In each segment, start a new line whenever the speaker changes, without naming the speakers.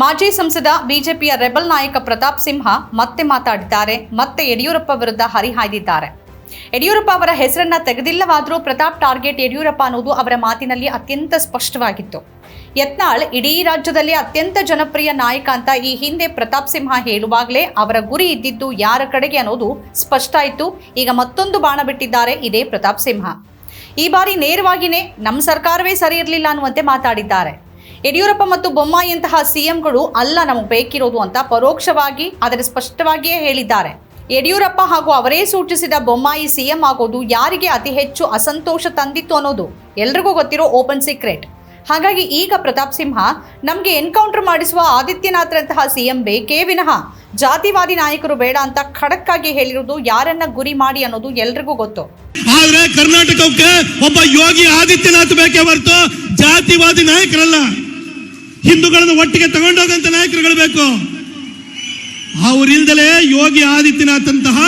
ಮಾಜಿ ಸಂಸದ ಬಿಜೆಪಿಯ ರೆಬಲ್ ನಾಯಕ ಪ್ರತಾಪ್ ಸಿಂಹ ಮತ್ತೆ ಮಾತಾಡಿದ್ದಾರೆ, ಮತ್ತೆ ಯಡಿಯೂರಪ್ಪ ವಿರುದ್ಧ ಹರಿಹಾಯ್ದಿದ್ದಾರೆ. ಯಡಿಯೂರಪ್ಪ ಅವರ ಹೆಸರನ್ನ ತೆಗೆದಿಲ್ಲವಾದರೂ ಪ್ರತಾಪ್ ಟಾರ್ಗೆಟ್ ಯಡಿಯೂರಪ್ಪ ಅನ್ನೋದು ಅವರ ಮಾತಿನಲ್ಲಿ ಅತ್ಯಂತ ಸ್ಪಷ್ಟವಾಗಿತ್ತು. ಯತ್ನಾಳ್ ಇಡೀ ರಾಜ್ಯದಲ್ಲಿ ಅತ್ಯಂತ ಜನಪ್ರಿಯ ನಾಯಕ ಅಂತ ಈ ಹಿಂದೆ ಪ್ರತಾಪ್ ಸಿಂಹ ಹೇಳುವಾಗಲೇ ಅವರ ಗುರಿ ಇದ್ದಿದ್ದು ಯಾರ ಕಡೆಗೆ ಅನ್ನೋದು ಸ್ಪಷ್ಟ ಆಯಿತು. ಈಗ ಮತ್ತೊಂದು ಬಾಣ ಬಿಟ್ಟಿದ್ದಾರೆ ಇದೇ ಪ್ರತಾಪ್ ಸಿಂಹ. ಈ ಬಾರಿ ನೇರವಾಗಿಯೇ ನಮ್ಮ ಸರ್ಕಾರವೇ ಸರಿ ಇರಲಿಲ್ಲ ಅನ್ನುವಂತೆ ಮಾತಾಡಿದ್ದಾರೆ. ಯಡಿಯೂರಪ್ಪ ಮತ್ತು ಬೊಮ್ಮಾಯಿಯಂತಹ ಸಿಎಂಗಳು ಅಲ್ಲ ನಮಗೆ ಬೇಕಿರೋದು ಅಂತ ಪರೋಕ್ಷವಾಗಿ, ಆದರೆ ಸ್ಪಷ್ಟವಾಗಿಯೇ ಹೇಳಿದ್ದಾರೆ. ಯಡಿಯೂರಪ್ಪ ಹಾಗೂ ಅವರೇ ಸೂಚಿಸಿದ ಬೊಮ್ಮಾಯಿ ಸಿಎಂ ಆಗೋದು ಯಾರಿಗೆ ಅತಿ ಹೆಚ್ಚು ಅಸಂತೋಷ ತಂದಿತ್ತು ಅನ್ನೋದು ಎಲ್ರಿಗೂ ಗೊತ್ತಿರೋ ಓಪನ್ ಸೀಕ್ರೆಟ್. ಹಾಗಾಗಿ ಈಗ ಪ್ರತಾಪ್ ಸಿಂಹ, ನಮಗೆ ಎನ್ಕೌಂಟರ್ ಮಾಡಿಸುವ ಆದಿತ್ಯನಾಥ್ರಂತಹ ಸಿಎಂ ಬೇಕೇ ವಿನಃ, ಜಾತಿವಾದಿ ನಾಯಕರು ಬೇಡ ಅಂತ ಖಡಕ್ಕಾಗಿ ಹೇಳಿರುವುದು ಯಾರನ್ನ ಗುರಿ ಮಾಡಿ ಅನ್ನೋದು ಎಲ್ರಿಗೂ ಗೊತ್ತು.
ಆದ್ರೆ ಕರ್ನಾಟಕಕ್ಕೆ ಒಬ್ಬ ಯೋಗಿ ಆದಿತ್ಯನಾಥ್ ಬೇಕೇ ಹೊರತು ಜಾತಿವಾದಿ ನಾಯಕರಲ್ಲ. ಹಿಂದೂಗಳನ್ನು ಒಟ್ಟಿಗೆ ತಗೊಂಡೋಗಂತ ನಾಯಕರುಗಳು ಬೇಕು. ಅವರಿಲ್ದಲೇ ಯೋಗಿ ಆದಿತ್ಯನಾಥ್ ಅಂತಹ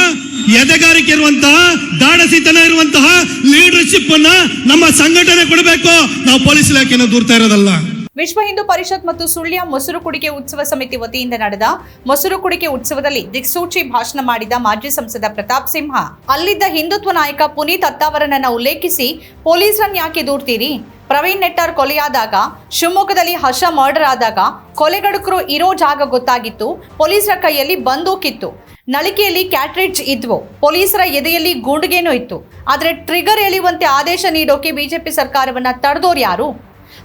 ಎದೆಗಾರಿಕೆ ಇರುವಂತಹ ದಾಡಸಿತನ ಇರುವಂತಹ ಲೀಡರ್ಶಿಪ್ ಅನ್ನ ನಮ್ಮ ಸಂಘಟನೆ ಕೊಡಬೇಕು. ನಾವು ಪೊಲೀಸ್ ಇಲಾಖೆಯನ್ನು ದೂರ್ತಾ ಇರೋದಲ್ಲ.
ವಿಶ್ವ ಹಿಂದೂ ಪರಿಷತ್ ಮತ್ತು ಸುಳ್ಯ ಮೊಸರು ಕುಡಿಕೆ ಉತ್ಸವ ಸಮಿತಿ ವತಿಯಿಂದ ನಡೆದ ಮೊಸರು ಕುಡಿಕೆ ಉತ್ಸವದಲ್ಲಿ ದಿಕ್ಸೂಚಿ ಭಾಷಣ ಮಾಡಿದ ಮಾಜಿ ಸಂಸದ ಪ್ರತಾಪ್ ಸಿಂಹ. ಅಲ್ಲಿದ್ದ ಹಿಂದುತ್ವ ನಾಯಕ ಪುನೀತ್ ಅತ್ತಾವರನನ್ನ ಉಲ್ಲೇಖಿಸಿ, ಪೊಲೀಸರನ್ನು ಯಾಕೆ ದೂರ್ತೀರಿ? ಪ್ರವೀಣ್ ನೆಟ್ಟಾರ್ ಕೊಲೆಯಾದಾಗ, ಶಿವಮೊಗ್ಗದಲ್ಲಿ ಹರ್ಷ ಮರ್ಡರ್ ಆದಾಗ ಕೊಲೆಗಡುಕರು ಇರೋ ಜಾಗ ಗೊತ್ತಾಗಿತ್ತು, ಪೊಲೀಸರ ಕೈಯಲ್ಲಿ ಬಂದೂಕಿತ್ತು. ನಳಿಕೆಯಲ್ಲಿ ಕ್ಯಾಟ್ರಿಡ್ಜ್ ಇದ್ವು. ಪೊಲೀಸರ ಎದೆಯಲ್ಲಿ ಗೂಂಡುಗೇನೂ ಇತ್ತು. ಆದರೆ ಟ್ರಿಗರ್ ಎಳೆಯುವಂತೆ ಆದೇಶ ನೀಡೋಕೆ ಬಿಜೆಪಿ ಸರ್ಕಾರವನ್ನ ತಡೆದೋರು ಯಾರು?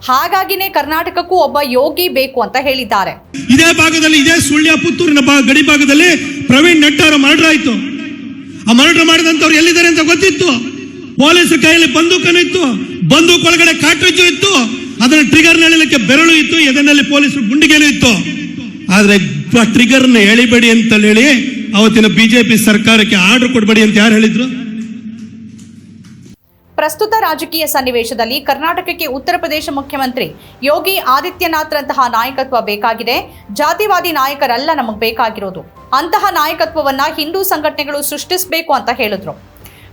ಹಾಗಾಗಿನೇ ಕರ್ನಾಟಕಕ್ಕೂ ಒಬ್ಬ ಯೋಗಿ ಬೇಕು ಅಂತ ಹೇಳಿದ್ದಾರೆ.
ಇದೇ ಭಾಗದಲ್ಲಿ, ಇದೇ ಸುಳ್ಯ ಪುತ್ತೂರಿನ ಗಡಿ ಭಾಗದಲ್ಲಿ ಪ್ರವೀಣ್ ನೆಟ್ಟಾರ ಮರ್ಡರ್ ಆಯ್ತು ಆ ಮರ್ಡರ್ ಮಾಡಿದಂತವ್ರು ಎಲ್ಲಿದ್ದಾರೆ ಅಂತ ಗೊತ್ತಿತ್ತು. ಪೊಲೀಸ್ ಕೈಯಲ್ಲಿ ಬಂದೂಕನು ಇತ್ತು ಬಂದೂಕ್ ಒಳಗಡೆ ಕಾಟ್ರಿಜು ಇತ್ತು, ಅದನ್ನ ಟ್ರಿಗರ್ ಎಳಿಲಿಕ್ಕೆ ಬೆರಳು ಇತ್ತು, ಎದನಲ್ಲಿ ಪೊಲೀಸರು ಗುಂಡಿಗೆಲು ಇತ್ತು. ಆದ್ರೆ ಟ್ರಿಗರ್ನ ಎಳಿಬೇಡಿ ಅಂತ ಹೇಳಿ ಅವತ್ತಿನ ಬಿಜೆಪಿ ಸರ್ಕಾರಕ್ಕೆ ಆರ್ಡರ್ ಕೊಡಬೇಡಿ ಅಂತ ಯಾರು ಹೇಳಿದ್ರು?
ಪ್ರಸ್ತುತ ರಾಜಕೀಯ ಸನ್ನಿವೇಶದಲ್ಲಿ ಕರ್ನಾಟಕಕ್ಕೆ ಉತ್ತರ ಪ್ರದೇಶ ಮುಖ್ಯಮಂತ್ರಿ ಯೋಗಿ ಆದಿತ್ಯನಾಥ್ರಂತಹ ನಾಯಕತ್ವ ಬೇಕಾಗಿದೆ. ಜಾತಿವಾದಿ ನಾಯಕರಲ್ಲ ನಮಗೆ ಬೇಕಾಗಿರೋದು. ಅಂತಹ ನಾಯಕತ್ವವನ್ನ ಹಿಂದೂ ಸಂಘಟನೆಗಳು ಸೃಷ್ಟಿಸಬೇಕು ಅಂತ ಹೇಳಿದ್ರು.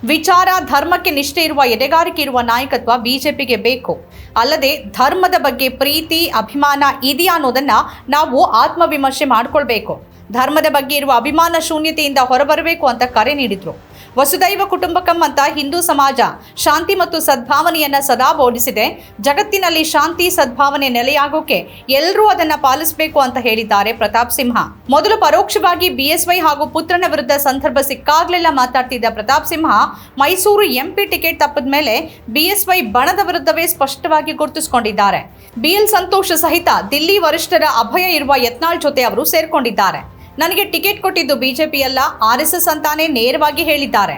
ವಿಚಾರ, ಧರ್ಮಕ್ಕೆ ನಿಷ್ಠೆ ಇರುವ, ಎದೆಗಾರಿಕೆ ಇರುವ ನಾಯಕತ್ವ ಬಿಜೆಪಿಗೆ ಬೇಕು. ಅಲ್ಲದೆ ಧರ್ಮದ ಬಗ್ಗೆ ಪ್ರೀತಿ, ಅಭಿಮಾನ ಇದೆಯಾ ಅನ್ನೋದನ್ನ ನಾವು ಆತ್ಮವಿಮರ್ಶೆ ಮಾಡಿಕೊಳ್ಬೇಕು. ಧರ್ಮದ ಬಗ್ಗೆ ಇರುವ ಅಭಿಮಾನ ಶೂನ್ಯತೆಯಿಂದ ಹೊರಬರಬೇಕು ಅಂತ ಕರೆ ನೀಡಿದ್ರು. ವಸುದೈವ ಕುಟುಂಬಕಂ ಅಂತ ಹಿಂದೂ ಸಮಾಜ ಶಾಂತಿ ಮತ್ತು ಸದ್ಭಾವನೆಯನ್ನ ಸದಾ ಬೋಧಿಸಿದೆ. ಜಗತ್ತಿನಲ್ಲಿ ಶಾಂತಿ, ಸದ್ಭಾವನೆ ನೆಲೆಯಾಗೋಕೆ ಎಲ್ಲರೂ ಅದನ್ನ ಪಾಲಿಸಬೇಕು ಅಂತ ಹೇಳಿದ್ದಾರೆ ಪ್ರತಾಪ್ ಸಿಂಹ. ಮೊದಲು ಪರೋಕ್ಷವಾಗಿ ಬಿಎಸ್ವೈ ಹಾಗೂ ಪುತ್ರನ ವಿರುದ್ಧ ಸಂದರ್ಭ ಸಿಕ್ಕಾಗ್ಲೆಲ್ಲ ಮಾತಾಡ್ತಿದ್ದ ಪ್ರತಾಪ್ ಸಿಂಹ ಮೈಸೂರು ಎಂಪಿ ಟಿಕೆಟ್ ತಪ್ಪಿದ ಮೇಲೆ ಬಿಎಸ್ವೈ ಬಣದ ವಿರುದ್ಧವೇ ಸ್ಪಷ್ಟವಾಗಿ ಗುರುತಿಸಿಕೊಂಡಿದ್ದಾರೆ. ಬಿಎಲ್ ಸಂತೋಷ್ ಸಹಿತ ದಿಲ್ಲಿ ವರಿಷ್ಠರ ಅಭಯ ಇರುವ ಯತ್ನಾಳ್ ಜೊತೆ ಅವರು ಸೇರ್ಕೊಂಡಿದ್ದಾರೆ. ನನಗೆ ಟಿಕೆಟ್ ಕೊಟ್ಟಿದ್ದು ಬಿಜೆಪಿ ಅಲ್ಲ, ಆರ್ ಎಸ್ ಎಸ್ ಅಂತಾನೆ ನೇರವಾಗಿ ಹೇಳಿದ್ದಾರೆ.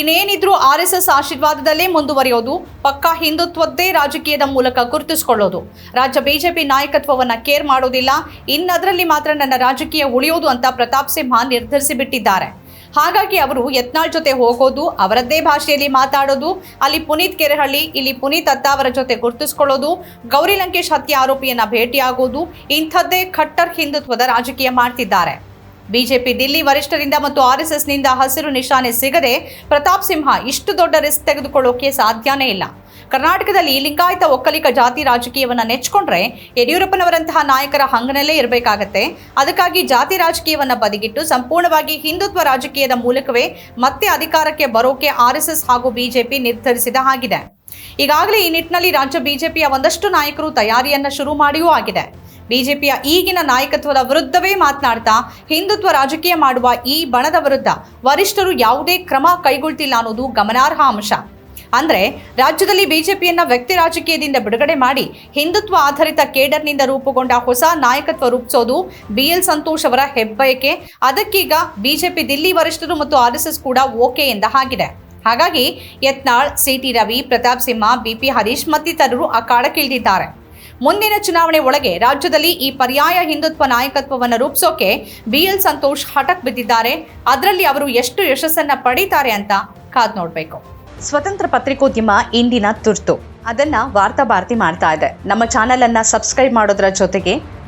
ಇನ್ನೇನಿದ್ರು ಆರ್ ಎಸ್ ಎಸ್ ಆಶೀರ್ವಾದದಲ್ಲೇ ಮುಂದುವರಿಯೋದು, ಪಕ್ಕಾ ಹಿಂದುತ್ವದ್ದೇ ರಾಜಕೀಯದ ಮೂಲಕ ಗುರುತಿಸಿಕೊಳ್ಳೋದು. ರಾಜ್ಯ ಬಿಜೆಪಿ ನಾಯಕತ್ವವನ್ನ ಕೇರ್ ಮಾಡೋದಿಲ್ಲ, ಇನ್ನದರಲ್ಲಿ ಮಾತ್ರ ನನ್ನ ರಾಜಕೀಯ ಉಳಿಯೋದು ಅಂತ ಪ್ರತಾಪ್ ಸಿಂಹ ನಿರ್ಧರಿಸಿ ಬಿಟ್ಟಿದ್ದಾರೆ ಹಾಗಾಗಿ ಅವರು ಯತ್ನಾಳ್ ಜೊತೆ ಹೋಗೋದು, ಅವರದ್ದೇ ಭಾಷೆಯಲ್ಲಿ ಮಾತಾಡೋದು, ಅಲ್ಲಿ ಪುನೀತ್ ಕೆರೆಹಳ್ಳಿ, ಇಲ್ಲಿ ಪುನೀತ್ ಅತ್ತಾವರ ಜೊತೆ ಗುರುತಿಸ್ಕೊಳ್ಳೋದು, ಗೌರಿ ಲಂಕೇಶ್ ಹತ್ಯೆ ಆರೋಪಿಯನ್ನ ಭೇಟಿಯಾಗೋದು, ಇಂಥದ್ದೇ ಖಟ್ಟರ್ ಹಿಂದುತ್ವದ ರಾಜಕೀಯ ಮಾಡ್ತಿದ್ದಾರೆ. ಬಿಜೆಪಿ ದಿಲ್ಲಿ ವರಿಷ್ಠರಿಂದ ಮತ್ತು ಆರ್ಎಸ್ಎಸ್ನಿಂದ ಹಸಿರು ನಿಶಾನೆ ಸಿಗದೆ ಪ್ರತಾಪ್ ಸಿಂಹ ಇಷ್ಟು ದೊಡ್ಡ ರಿಸ್ಕ್ ತೆಗೆದುಕೊಳ್ಳೋಕೆ ಸಾಧ್ಯನೇ ಇಲ್ಲ. ಕರ್ನಾಟಕದಲ್ಲಿ ಲಿಂಗಾಯತ ಒಕ್ಕಲಿಗ ಜಾತಿ ರಾಜಕೀಯವನ್ನು ನೆಚ್ಕೊಂಡ್ರೆ ಯಡಿಯೂರಪ್ಪನವರಂತಹ ನಾಯಕರ ಹಂಗನಲ್ಲೇ ಇರಬೇಕಾಗತ್ತೆ. ಅದಕ್ಕಾಗಿ ಜಾತಿ ರಾಜಕೀಯವನ್ನು ಬದಿಗಿಟ್ಟು ಸಂಪೂರ್ಣವಾಗಿ ಹಿಂದುತ್ವ ರಾಜಕೀಯದ ಮೂಲಕವೇ ಮತ್ತೆ ಅಧಿಕಾರಕ್ಕೆ ಬರೋಕೆ ಆರ್ಎಸ್ಎಸ್ ಹಾಗೂ ಬಿಜೆಪಿ ನಿರ್ಧರಿಸಿದ ಹಾಗಿದೆ. ಈಗಾಗಲೇ ಈ ನಿಟ್ಟಿನಲ್ಲಿ ರಾಜ್ಯ ಬಿಜೆಪಿಯ ಒಂದಷ್ಟು ನಾಯಕರು ತಯಾರಿಯನ್ನ ಶುರು ಮಾಡಿಯೂ ಆಗಿದೆ. ಬಿಜೆಪಿಯ ಈಗಿನ ನಾಯಕತ್ವದ ವಿರುದ್ಧವೇ ಮಾತನಾಡ್ತಾ ಹಿಂದುತ್ವ ರಾಜಕೀಯ ಮಾಡುವ ಈ ಬಣದ ವಿರುದ್ಧ ವರಿಷ್ಠರು ಯಾವುದೇ ಕ್ರಮ ಕೈಗೊಳ್ತಿಲ್ಲ ಅನ್ನೋದು ಗಮನಾರ್ಹ ಅಂಶ. ಅಂದ್ರೆ ರಾಜ್ಯದಲ್ಲಿ ಬಿಜೆಪಿಯನ್ನ ವ್ಯಕ್ತಿ ರಾಜಕೀಯದಿಂದ ಬಿಡುಗಡೆ ಮಾಡಿ ಹಿಂದುತ್ವ ಆಧಾರಿತ ಕೇಡರ್ನಿಂದ ರೂಪುಗೊಂಡ ಹೊಸ ನಾಯಕತ್ವ ರೂಪಿಸೋದು ಬಿಎಲ್ ಸಂತೋಷ್ ಅವರ ಹೆಬ್ಬಯಕೆ. ಅದಕ್ಕೀಗ ಬಿಜೆಪಿ ದಿಲ್ಲಿ ವರಿಷ್ಠರು ಮತ್ತು ಆರ್ಎಸ್ಎಸ್ ಕೂಡ ಓಕೆ ಎಂದ ಹಾಗಿದೆ. ಹಾಗಾಗಿ ಯತ್ನಾಳ್ ಸಿಟಿ ರವಿ, ಪ್ರತಾಪ್ ಸಿಂಹ ಬಿಪಿ ಹರೀಶ್ ಮತ್ತಿತರರು ಅಖಾಡಕ್ಕಿಳಿದಿದ್ದಾರೆ. ಮುಂದಿನ ಚುನಾವಣೆ ಒಳಗೆ ರಾಜ್ಯದಲ್ಲಿ ಈ ಪರ್ಯಾಯ ಹಿಂದುತ್ವ ನಾಯಕತ್ವವನ್ನು ರೂಪಿಸೋಕೆ ಬಿಎಲ್ ಸಂತೋಷ್ ಹಠಕ್ ಬಿದ್ದಿದ್ದಾರೆ. ಅದರಲ್ಲಿ ಅವರು ಎಷ್ಟು ಯಶಸ್ಸನ್ನ ಪಡೀತಾರೆ ಅಂತ ಕಾದ್ ನೋಡಬೇಕು. ಸ್ವತಂತ್ರ ಪತ್ರಿಕೋದ್ಯಮ ಇಂದಿನ ತುರ್ತು. ಅದನ್ನ ವಾರ್ತಾ ಭಾರತಿ ಮಾಡ್ತಾ ಇದೆ. ನಮ್ಮ ಚಾನೆಲ್ ಅನ್ನ ಸಬ್ಸ್ಕ್ರೈಬ್ ಮಾಡೋದ್ರ ಜೊತೆಗೆ